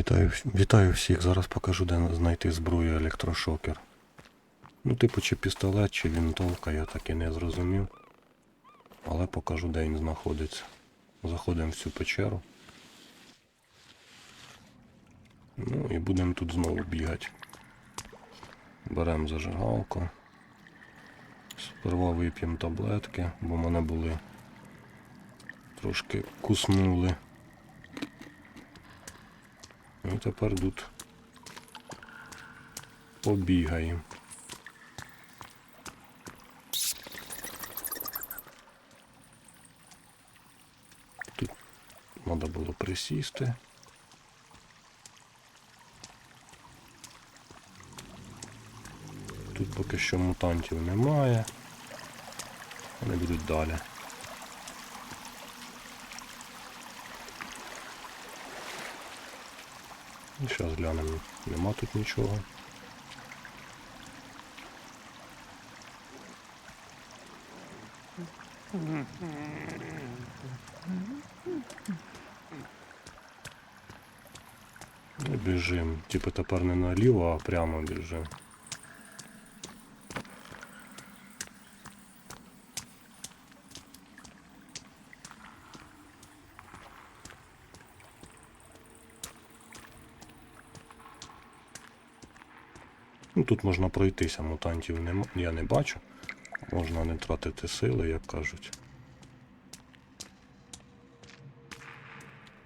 Вітаю, вітаю всіх. Зараз покажу, де знайти зброю електрошокер. Ну, типу, чи пістолет, чи вінтовка, я так і не зрозумів. Але покажу, де він знаходиться. Заходимо в цю печеру. Ну і будемо тут знову бігати. Беремо зажигалку. Сперва вип'ємо таблетки, бо мене були трошки куснули. І тепер тут побігаємо. Тут треба було присісти. Тут поки що мутантів немає. Вони будуть далі. Зараз глянемо. Нема тут нічого. Біжим. Типу тепер не наліво, а прямо біжим. Ну, тут можна пройтися, мутантів нема, я не бачу. Можна не тратити сили, як кажуть.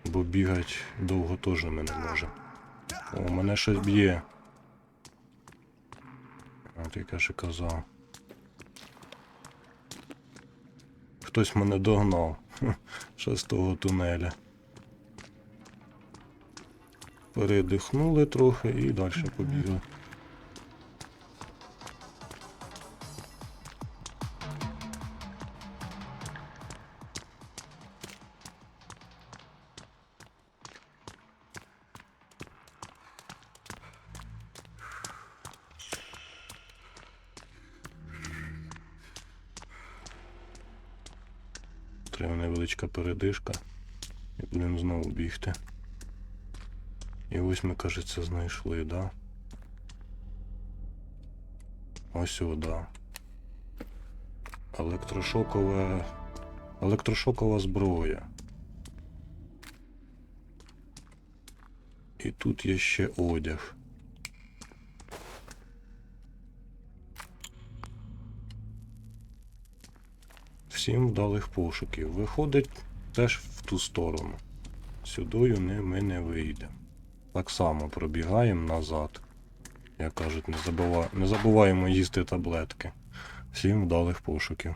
Бо бігать довго теж ми не можемо. О, мене щось б'є. От як я ще казав. Хтось мене догнав. Ще з того тунеля. Передихнули трохи і далі побігли. Треба невеличка передишка. І будемо знову бігти. І ось ми, кажеться, знайшли, да? Ось о, да. Електрошокова. Електрошокова зброя. І тут є ще одяг. Всім вдалих пошуків. Виходить теж в ту сторону. Сюдою не, ми не вийдемо. Так само пробігаємо назад. Як кажуть, не, забува... не забуваємо їсти таблетки. Всім вдалих пошуків.